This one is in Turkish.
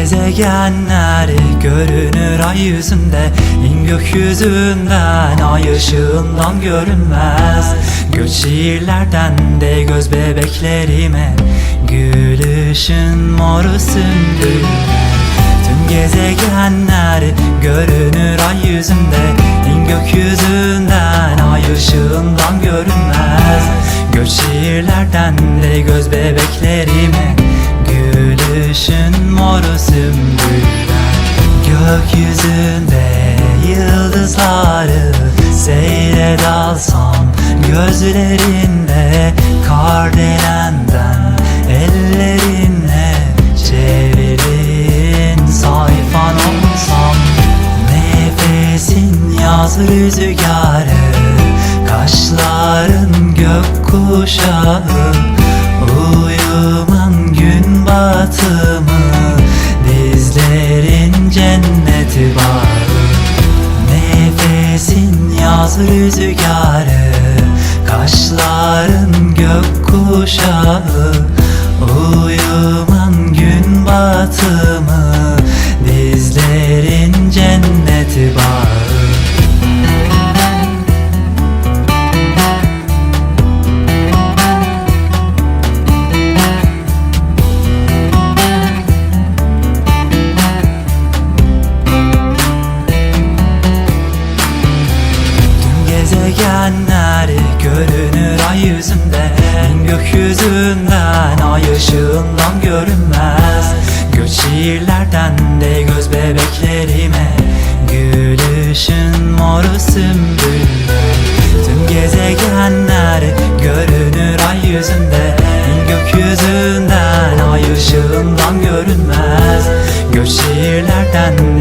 gezegenler görünür ay yüzünde. İn gökyüzünden ay ışığından görünmez. Göç şiirlerden de göz bebeklerime. Gülüşün moru sümbül Tüm gezegenler görünür ay yüzünde. İn gökyüzünden ay ışığından görünmez. Göç şiirlerden de göz bebeklerime. Gülüşün sümbüller Gökyüzünde yıldızları Seyre dalsam Gözlerinde kardelenden Ellerinle çevirin sayfan olsam Nefesin yaz rüzgarı yaz rüzgarı Kaşların gökkuşağı. Uyuman görünür ay yüzünde Gökyüzünden ay ışığından görünmez. Göç şiirlerden de göz bebeklerime. Gülüşün moru sümbüller Tüm gezegenler görünür ay yüzünde. Gökyüzünden ay ışığından görünmez. Göç şiirlerden